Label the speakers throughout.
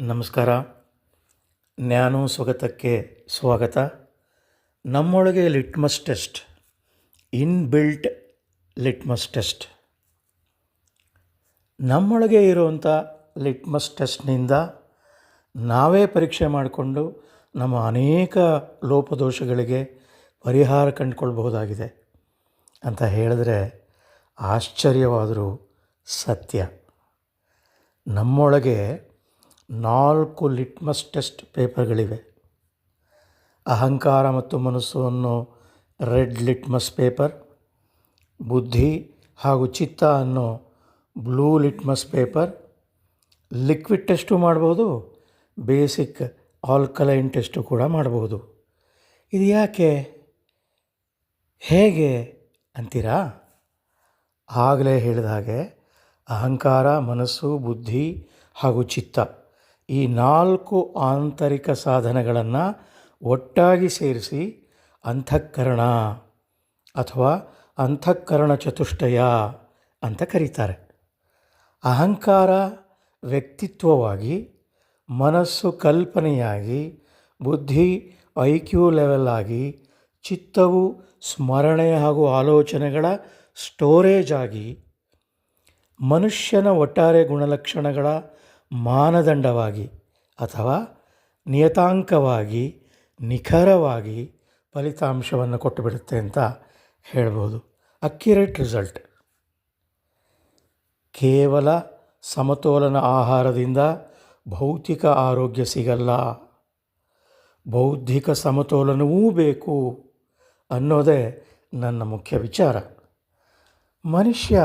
Speaker 1: ನಮಸ್ಕಾರ. ನಾನು ಸ್ವಗತಕ್ಕೆ ಸ್ವಾಗತ. ನಮ್ಮೊಳಗೆ litmus test inbuilt litmus test ನಮ್ಮೊಳಗೆ ಇರುವಂಥ ಲಿಟ್ಮಸ್ ಟೆಸ್ಟ್ನಿಂದ ನಾವೇ ಪರೀಕ್ಷೆ ಮಾಡಿಕೊಂಡು ನಮ್ಮ ಅನೇಕ ಲೋಪದೋಷಗಳಿಗೆ ಪರಿಹಾರ ಕಂಡುಕೊಳ್ಬಹುದಾಗಿದೆ ಅಂತ ಹೇಳಿದ್ರೆ ಆಶ್ಚರ್ಯವಾದರೂ ಸತ್ಯ. ನಮ್ಮೊಳಗೆ ನಾಲ್ಕು ಲಿಟ್ಮಸ್ ಟೆಸ್ಟ್ ಪೇಪರ್ಗಳಿವೆ ಅಹಂಕಾರ ಮತ್ತು ಮನಸ್ಸು ಅನ್ನೋ ರೆಡ್ ಲಿಟ್ಮಸ್ ಪೇಪರ್ ಬುದ್ಧಿ ಹಾಗೂ ಚಿತ್ತ ಅನ್ನೋ blue litmus paper liquid test ಮಾಡ್ಬೋದು ಬೇಸಿಕ್ ಆಲ್ಕಲೈನ್ ಟೆಸ್ಟು ಕೂಡ ಮಾಡಬಹುದು ಇದು ಯಾಕೆ? ಹೇಗೆ ಅಂತೀರಾ? ಆಗಲೇ ಹೇಳಿದ ಹಾಗೆ ಅಹಂಕಾರ, ಮನಸ್ಸು, ಬುದ್ಧಿ ಹಾಗೂ ಚಿತ್ತ. ಈ ನಾಲ್ಕು ಆಂತರಿಕ ಸಾಧನಗಳನ್ನು ಒಟ್ಟಾಗಿ ಸೇರಿಸಿ ಅಂತಃಕರಣ ಅಥವಾ ಅಂತಃಕರಣ ಚತುಷ್ಟಯ ಅಂತ ಕರೀತಾರೆ. ಅಹಂಕಾರ ವ್ಯಕ್ತಿತ್ವವಾಗಿ, ಮನಸ್ಸು ಕಲ್ಪನೆಯಾಗಿ, ಬುದ್ಧಿ ಐ ಕ್ಯೂ ಲೆವೆಲ್ ಆಗಿ, ಚಿತ್ತವು ಸ್ಮರಣೆ ಹಾಗೂ ಆಲೋಚನೆಗಳ ಸ್ಟೋರೇಜ್ ಆಗಿ, ಮನುಷ್ಯನ ಒಟ್ಟಾರೆ ಗುಣಲಕ್ಷಣಗಳ ಮಾನದಂಡವಾಗಿ ಅಥವಾ ನಿಯತಾಂಕವಾಗಿ, ನಿಖರವಾಗಿ ಫಲಿತಾಂಶವನ್ನು ಕೊಟ್ಟುಬಿಡುತ್ತೆ ಅಂತ ಹೇಳ್ಬೋದು. Accurate result. ಕೇವಲ ಸಮತೋಲನ ಆಹಾರದಿಂದ ಭೌತಿಕ ಆರೋಗ್ಯ ಸಿಗಲ್ಲ. ಬೌದ್ಧಿಕ ಸಮತೋಲನವೂ ಬೇಕು ಅನ್ನೋದೇ ನನ್ನ ಮುಖ್ಯ ವಿಚಾರ. ಮನುಷ್ಯ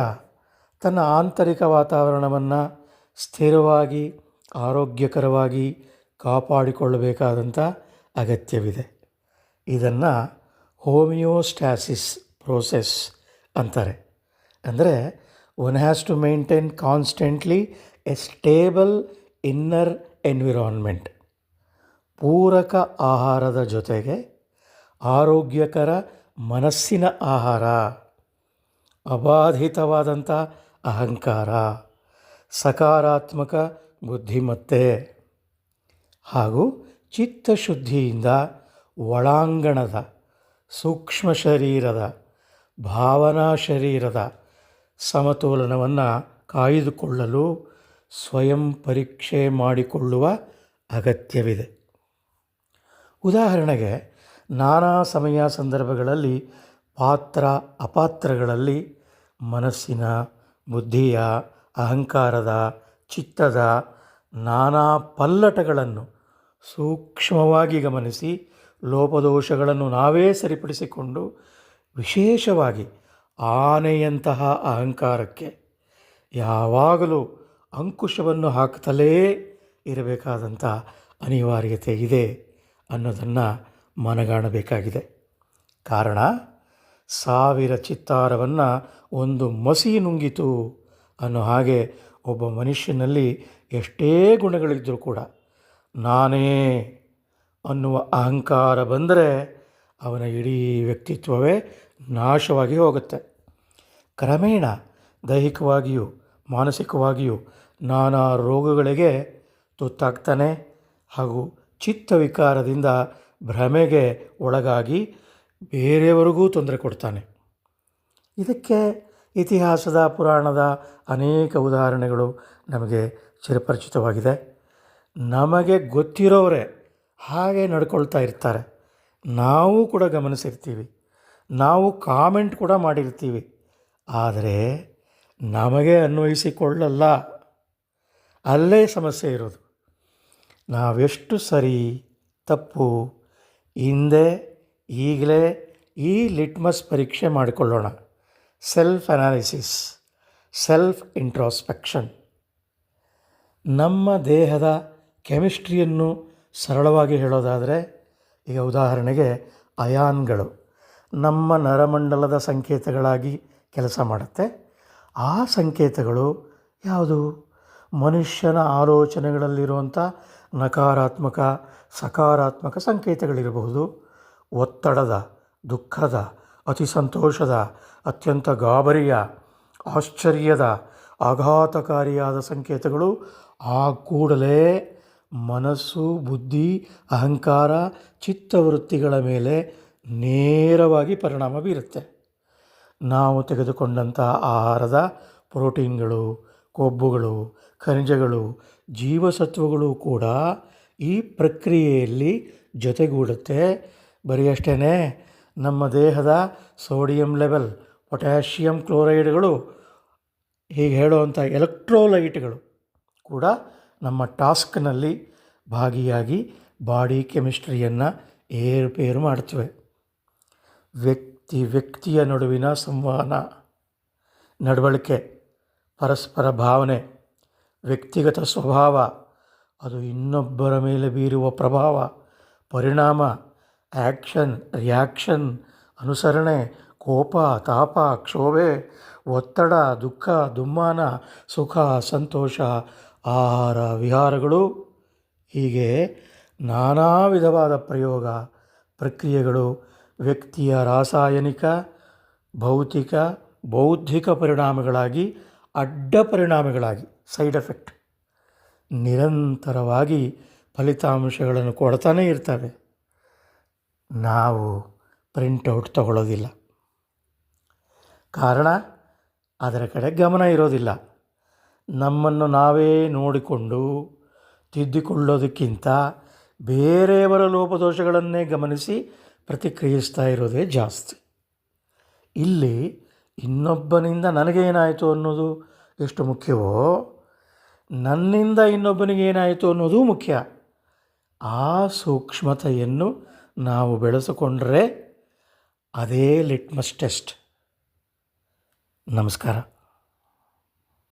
Speaker 1: ತನ್ನ ಆಂತರಿಕ ವಾತಾವರಣವನ್ನು ಸ್ಥಿರವಾಗಿ, ಆರೋಗ್ಯಕರವಾಗಿ ಕಾಪಾಡಿಕೊಳ್ಳಬೇಕಾದಂಥ ಅಗತ್ಯವಿದೆ. ಇದನ್ನು ಹೋಮಿಯೋಸ್ಟ್ಯಾಸಿಸ್ ಪ್ರೋಸೆಸ್ ಅಂತಾರೆ. ಅಂದರೆ one has to maintain constantly a stable inner environment ಪೂರಕ ಆಹಾರದ ಜೊತೆಗೆ ಆರೋಗ್ಯಕರ ಮನಸ್ಸಿನ ಆಹಾರ. ಅಬಾಧಿತವಾದಂಥ ಅಹಂಕಾರ. ಸಕಾರಾತ್ಮಕ ಬುದ್ಧಿಮತ್ತೆ ಹಾಗೂ ಚಿತ್ತಶುದ್ಧಿಯಿಂದ ಒಳಾಂಗಣದ ಸೂಕ್ಷ್ಮ ಶರೀರದ, ಭಾವನಾ ಶರೀರದ ಸಮತೋಲನವನ್ನು ಕಾಯ್ದುಕೊಳ್ಳಲು ಸ್ವಯಂ ಪರೀಕ್ಷೆ ಮಾಡಿಕೊಳ್ಳುವ ಅಗತ್ಯವಿದೆ. ಉದಾಹರಣೆಗೆ, ನಾನಾ ಸಮಯ ಸಂದರ್ಭಗಳಲ್ಲಿ ಪಾತ್ರ ಅಪಾತ್ರಗಳಲ್ಲಿ ಮನಸ್ಸಿನ ಬುದ್ಧಿಯ ಅಹಂಕಾರದ, ಚಿತ್ತದ ನಾನಾ ಪಲ್ಲಟಗಳನ್ನು ಸೂಕ್ಷ್ಮವಾಗಿ ಗಮನಿಸಿ ಲೋಪದೋಷಗಳನ್ನು ನಾವೇ ಸರಿಪಡಿಸಿಕೊಂಡು ವಿಶೇಷವಾಗಿ ಆನೆಯಂತಹ ಅಹಂಕಾರಕ್ಕೆ ಯಾವಾಗಲೂ ಅಂಕುಶವನ್ನು ಹಾಕ್ತಲೇ ಇರಬೇಕಾದಂಥ ಅನಿವಾರ್ಯತೆ ಇದೆ ಅನ್ನೋದನ್ನು ಮನಗಾಣಬೇಕಾಗಿದೆ. ಕಾರಣ ಸಾವಿರ ಚಿತ್ತಾರವನ್ನು ಒಂದು ಮಸಿ ನುಂಗಿತು. ಅನ್ನೋ ಹಾಗೆ ಒಬ್ಬ ಮನುಷ್ಯನಲ್ಲಿ ಎಷ್ಟೇ ಗುಣಗಳಿದ್ದರೂ ಕೂಡ ನಾನೇ ಅನ್ನುವ ಅಹಂಕಾರ ಬಂದರೆ ಅವನ ಇಡೀ ವ್ಯಕ್ತಿತ್ವವೇ ನಾಶವಾಗಿ ಹೋಗುತ್ತೆ. ಕ್ರಮೇಣ ದೈಹಿಕವಾಗಿಯೂ ಮಾನಸಿಕವಾಗಿಯೂ ನಾನಾ ರೋಗಗಳಿಗೆ ತುತ್ತಾಗ್ತಾನೆ ಹಾಗೂ ಚಿತ್ತವಿಕಾರದಿಂದ ಭ್ರಮೆಗೆ ಒಳಗಾಗಿ ಬೇರೆಯವರಿಗೂ ತೊಂದರೆ ಕೊಡ್ತಾನೆ. ಇದಕ್ಕೆ ಇತಿಹಾಸದ ಪುರಾಣದ ಅನೇಕ ಉದಾಹರಣೆಗಳು ನಮಗೆ ಚಿರಪರಿಚಿತವಾಗಿದೆ. ನಮಗೆ ಗೊತ್ತಿರೋರೆ ಹಾಗೆ ನಡ್ಕೊಳ್ತಾ ಇರ್ತಾರೆ. ನಾವು ಕೂಡ ಗಮನಿಸಿರ್ತೀವಿ. ನಾವು ಕಾಮೆಂಟ್ ಕೂಡ ಮಾಡಿರ್ತೀವಿ. ಆದರೆ ನಮಗೆ ಅನ್ವಯಿಸಿಕೊಳ್ಳಲ್ಲ. ಅಲ್ಲೇ ಸಮಸ್ಯೆ ಇರೋದು. ನಾವೆಷ್ಟು ಸರಿ ತಪ್ಪು ಹಿಂದೆ ಈಗಲೇ ಈ ಲಿಟ್ಮಸ್ ಪರೀಕ್ಷೆ ಮಾಡಿಕೊಳ್ಳೋಣ. ಸೆಲ್ಫ್ ಅನಾಲಿಸಿಸ್ ಸೆಲ್ಫ್ ಇಂಟ್ರಾಸ್ಪೆಕ್ಷನ್ ನಮ್ಮ ದೇಹದ ಕೆಮಿಸ್ಟ್ರಿಯನ್ನು ಸರಳವಾಗಿ ಹೇಳೋದಾದರೆ, ಈಗ ಉದಾಹರಣೆಗೆ ಅಯಾನ್ಗಳು ನಮ್ಮ ನರಮಂಡಲದ ಸಂಕೇತಗಳಾಗಿ ಕೆಲಸ ಮಾಡುತ್ತೆ. ಆ ಸಂಕೇತಗಳು ಯಾವುದು? ಮನುಷ್ಯನ ಆಲೋಚನೆಗಳಲ್ಲಿರುವಂಥ ನಕಾರಾತ್ಮಕ, ಸಕಾರಾತ್ಮಕ ಸಂಕೇತಗಳಿರಬಹುದು. ಒತ್ತಡದ, ದುಃಖದ, ಅತಿ ಸಂತೋಷದ ಅತ್ಯಂತ ಗಾಬರಿಯ, ಆಶ್ಚರ್ಯದ, ಆಘಾತಕಾರಿಯಾದ ಸಂಕೇತಗಳು. ಆ ಕೂಡಲೇ ಮನಸ್ಸು, ಬುದ್ಧಿ, ಅಹಂಕಾರ, ಚಿತ್ತವೃತ್ತಿಗಳ ಮೇಲೆ ನೇರವಾಗಿ ಪರಿಣಾಮ ಬೀರುತ್ತೆ. ನಾವು ತೆಗೆದುಕೊಂಡಂಥ ಆಹಾರದ ಪ್ರೋಟೀನ್ಗಳು, ಕೊಬ್ಬುಗಳು, ಖನಿಜಗಳು, ಜೀವಸತ್ವಗಳು ಕೂಡ ಈ ಪ್ರಕ್ರಿಯೆಯಲ್ಲಿ ಜೊತೆಗೂಡುತ್ತೆ. ಬರೀ ಅಷ್ಟೇ ನಮ್ಮ ದೇಹದ ಸೋಡಿಯಂ ಲೆವೆಲ್ ಪೊಟ್ಯಾಷಿಯಂ ಕ್ಲೋರೈಡ್ಗಳು ಹೀಗೆ ಹೇಳುವಂಥ ಎಲೆಕ್ಟ್ರೋಲೈಟ್ಗಳು ಕೂಡ ನಮ್ಮ ಟಾಸ್ಕ್ನಲ್ಲಿ ಭಾಗಿಯಾಗಿ ಬಾಡಿ ಕೆಮಿಸ್ಟ್ರಿಯನ್ನು ಏರುಪೇರು ಮಾಡ್ತವೆ. ವ್ಯಕ್ತಿ ವ್ಯಕ್ತಿಯ ನಡುವಿನ ಸಂವಹನ, ನಡವಳಿಕೆ, ಪರಸ್ಪರ ಭಾವನೆ, ವ್ಯಕ್ತಿಗತ ಸ್ವಭಾವ, ಅದು ಇನ್ನೊಬ್ಬರ ಮೇಲೆ ಬೀರುವ ಪ್ರಭಾವ, ಪರಿಣಾಮ, ಆ್ಯಕ್ಷನ್, ರಿಯಾಕ್ಷನ್ ಅನುಸರಣೆ, ಕೋಪ, ತಾಪ, ಕ್ಷೋಭೆ, ಒತ್ತಡ, ದುಃಖ, ದುಮ್ಮಾನ, ಸುಖ, ಸಂತೋಷ, ಆಹಾರ, ವಿಹಾರಗಳು, ಹೀಗೆ ನಾನಾ ವಿಧವಾದ ಪ್ರಯೋಗ, ಪ್ರಕ್ರಿಯೆಗಳು, ವ್ಯಕ್ತಿಯ ರಾಸಾಯನಿಕ, ಭೌತಿಕ, ಬೌದ್ಧಿಕ ಪರಿಣಾಮಗಳಾಗಿ, ಅಡ್ಡ ಪರಿಣಾಮಗಳಾಗಿ, ಸೈಡ್ ಎಫೆಕ್ಟ್. ನಿರಂತರವಾಗಿ ಫಲಿತಾಂಶಗಳನ್ನು ಕೊಡ್ತಾನೇ ಇರ್ತವೆ. ನಾವು ಪ್ರಿಂಟೌಟ್ ತಗೊಳ್ಳೋದಿಲ್ಲ. ಕಾರಣ, ಅದರ ಕಡೆ ಗಮನ ಇರೋದಿಲ್ಲ. ನಮ್ಮನ್ನು ನಾವೇ ನೋಡಿಕೊಂಡು ತಿದ್ದಿಕೊಳ್ಳೋದಕ್ಕಿಂತ ಬೇರೆಯವರ ಲೋಪದೋಷಗಳನ್ನೇ ಗಮನಿಸಿ ಪ್ರತಿಕ್ರಿಯಿಸ್ತಾ ಇರೋದೇ ಜಾಸ್ತಿ. ಇಲ್ಲಿ ಇನ್ನೊಬ್ಬನಿಂದ ನನಗೇನಾಯಿತು ಅನ್ನೋದು ಎಷ್ಟು ಮುಖ್ಯವೋ, ನನ್ನಿಂದ ಇನ್ನೊಬ್ಬನಿಗೇನಾಯಿತು ಅನ್ನೋದು ಮುಖ್ಯ. ಆ ಸೂಕ್ಷ್ಮತೆಯನ್ನು ನಾವು ಬೆಳೆಸಿಕೊಂಡ್ರೆ ಅದೇ ಲಿಟ್ಮಸ್ ಟೆಸ್ಟ್ ನಮಸ್ಕಾರ